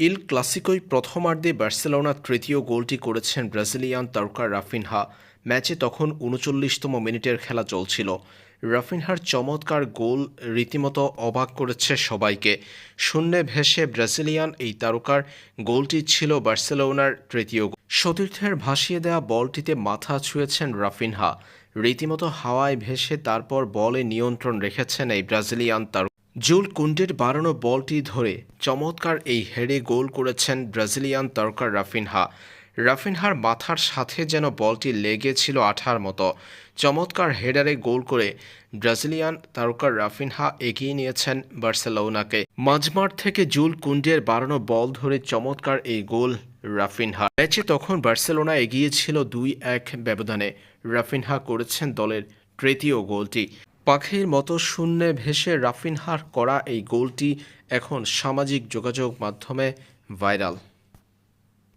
ইল ক্লাসিকোই প্রথমার্ধে বার্সেলোনার তৃতীয় গোলটি করেছেন ব্রাজিলিয়ান তারকা রাফিনহা। ম্যাচে তখন উনচল্লিশতম মিনিটের খেলা চলছিল। রাফিনহার চমৎকার গোল রীতিমতো অবাক করেছে সবাইকে। শূন্যে ভেসে ব্রাজিলিয়ান এই তারকার গোলটি ছিল বার্সেলোনার তৃতীয় গোল। সতীর্থের ভাসিয়ে দেওয়া বলটিতে মাথা ছুঁয়েছেন রাফিনহা। রীতিমতো হাওয়ায় ভেসে তারপর বলে নিয়ন্ত্রণ রেখেছেন এই ব্রাজিলিয়ান তারকা। জুল কুন্ডের বাড়ানো বলটি ধরে চমৎকার এই হেডে গোল করেছেন ব্রাজিলিয়ান তারকা রাফিনহা। রাফিনহার মাথার সাথে যেন বলটি লেগেছিল আঠার মতো। চমৎকার হেডারে গোল করে ব্রাজিলিয়ান তারকা রাফিনহা এগিয়ে নিয়েছেন বার্সেলোনাকে। মাঝমাঠ থেকে জুল কুন্ডের বাড়ানো বল ধরে চমৎকার এই গোল রাফিনহা। ম্যাচে তখন বার্সেলোনা এগিয়েছিল দুই এক ব্যবধানে। রাফিনহা করেছেন দলের তৃতীয় গোলটি। পাখির মতো শূন্যে ভেসে রাফিনহার করা এই গোলটি এখন সামাজিক যোগাযোগ মাধ্যমে ভাইরাল।